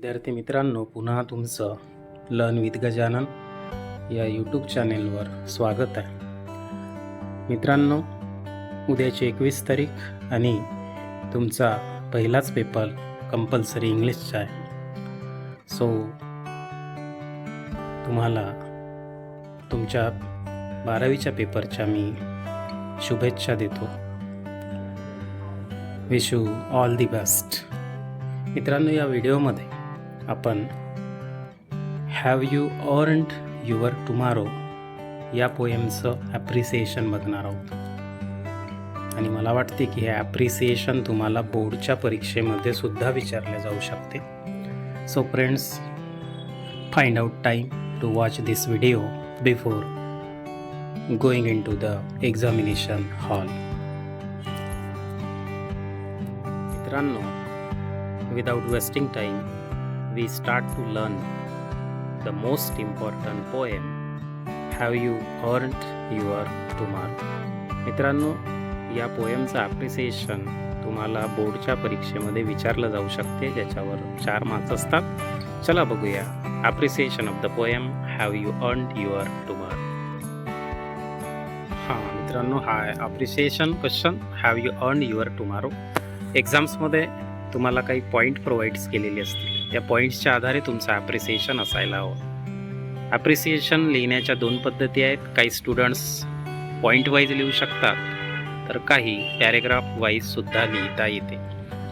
विद्यार्थी मित्रांनो पुन्हा तुमचं लर्न विथ गजानन या यूट्यूब चॅनेलवर स्वागत आहे. मित्रांनो उद्याची एकवीस तारीख आणि तुमचा पहिलाच पेपर कंपल्सरी इंग्लिशचा आहे. सो तुम्हाला तुमच्या बारावीच्या पेपरच्या मी शुभेच्छा देतो. Wish you all the best मित्रांनो या व्हिडिओमध्ये आपण have you earned your tomorrow या पोएमचं ॲप्रिसिएशन बघणार आहोत. आणि मला वाटते की हे ॲप्रिसिएशन तुम्हाला बोर्डच्या परीक्षेमध्ये सुद्धा विचारले जाऊ शकते. So friends find out time to watch this video before going into the examination hall मित्रांनो without wasting time, we start to learn the most important poem have you Earned your tomorrow मित्रांनो या पोएमचं appreciation तुम्हाला बोर्डच्या परीक्षेमध्ये विचारलं जाऊ शकते ज्याच्यावर चार मार्क्स असतात. चला बघूया. Appreciation of the poem have you earned your tomorrow हां मित्रांनो हा आहे appreciation question have you earned your tomorrow एक्झाम्समध्ये तुम्हाला काही पॉईंट प्रोव्हाइड्स केलेले असतील. त्या पॉईंट्सच्या आधारे तुमचं ॲप्रिसिएशन असायला हवं. ॲप्रिसिएशन लिहिण्याच्या दोन पद्धती आहेत. काही स्टुडंट्स पॉईंट वाईज लिहू शकतात तर काही पॅरेग्राफ वाईजसुद्धा लिहिता येते.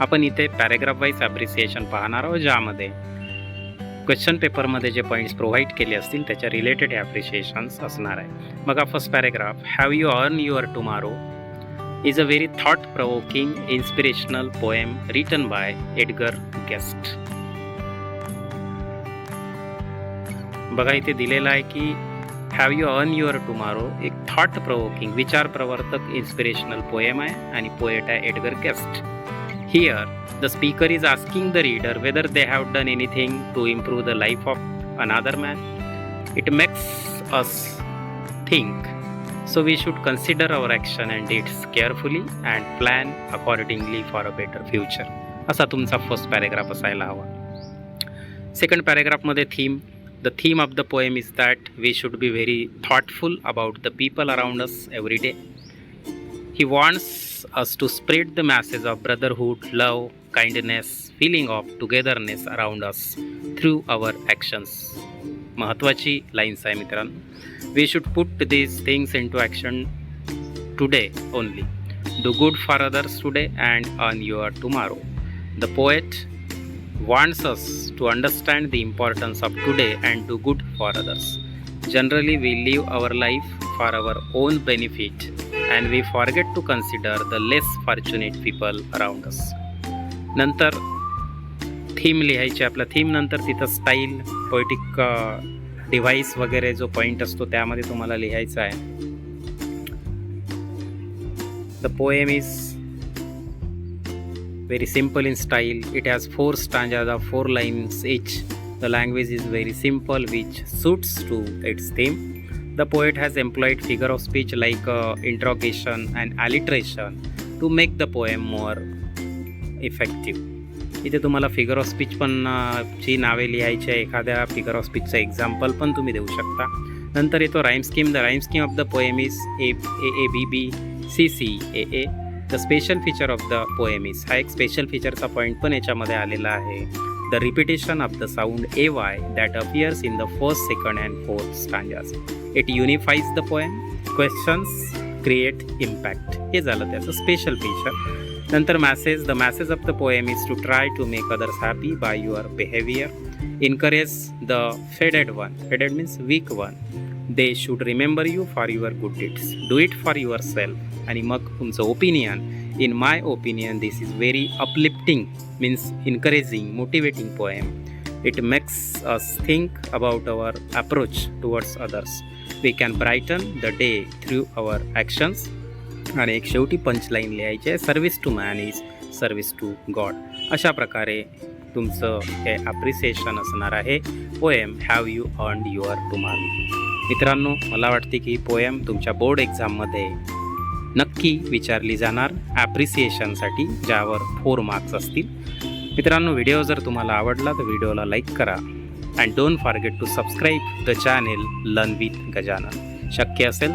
आपण इथे पॅरेग्राफ वाईज ॲप्रिसिएशन पाहणार आहोत ज्यामध्ये क्वेश्चन पेपरमध्ये जे पॉईंट्स प्रोव्हाइड केले असतील त्याच्या रिलेटेड ॲप्रिसिएशन्स असणार आहे. बघा first paragraph have you earn your tomorrow is a very thought provoking, inspirational poem written by Edgar Guest. बघा इथे दिलेलं आहे की have you earn your tomorrow एक थॉट प्रवोकिंग विचार प्रवर्तक इन्स्पिरेशनल पोएम आहे आणि पोएट आहे Edgar Guest here the speaker is asking the reader whether they have done anything to improve the life of another man it makes us think So we should consider our action and deeds carefully and plan accordingly for a better future. असा तुमचा first paragraph असायला हवा. Second पॅरेग्राफमध्ये theme the theme of the poem is that we should be very thoughtful about the people around us every day he wants us to spread the message of brotherhood love kindness feeling of togetherness around us through our actions महत्त्वाची lines आहे मित्रांनो we should put these things into action today only. Do good for others today and earn your tomorrow. The poet wants us to understand the importance of today and do good for others. Generally, we live our life for our own benefit and we forget to consider the less fortunate people around us. नंतर theme लिहायची आपला theme नंतर तिथं style poetic device वगैरे जो point असतो त्यामध्ये तुम्हाला लिहायचा आहे. The poem is very simple in style it has four stanzas of four lines each the language is very simple which suits to its theme the poet has employed figure of speech like interrogation and alliteration to make the poem more effective इथे तुम्हाला figure of speech पण ची नावे लिहायची आहे. एखाद्या figure of स्पीचचं example पण तुम्ही देऊ शकता. नंतर येतो rhyme scheme the rhyme scheme of the poem is A A B B C C A A the special feature of the poem is हा एक स्पेशल फीचरचा पॉईंट पण याच्यामध्ये आलेला आहे. The repetition of the sound A Y that appears in the first second and fourth stanzas it unifies the poem questions create impact हे झालं त्याचं special feature नंतर message the message of the poem is to try to make others happy by your behaviour encourage the faded one faded means weak one they should remember you for your good deeds do it for yourself आणि मग तुमचं opinion in my opinion this is very uplifting means encouraging motivating poem it makes us think about our approach towards others we can brighten the day through our actions आणि एक शेवटी punchline लिहायची. आहे service to man is service to God अशा प्रकारे तुमचं हे appreciation असणार आहे. Poem have you earn your tomorrow मित्रांनो मला वाटते की पोएम तुमच्या बोर्ड एक्झाममध्ये नक्की विचारली जाणार. ॲप्रिसिएशनसाठी ज्यावर फोर मार्क्स असतील. मित्रांनो व्हिडिओ जर तुम्हाला आवडला तर व्हिडिओला लाईक करा. And don't forget to subscribe the channel learn with Gajanan शक्य असेल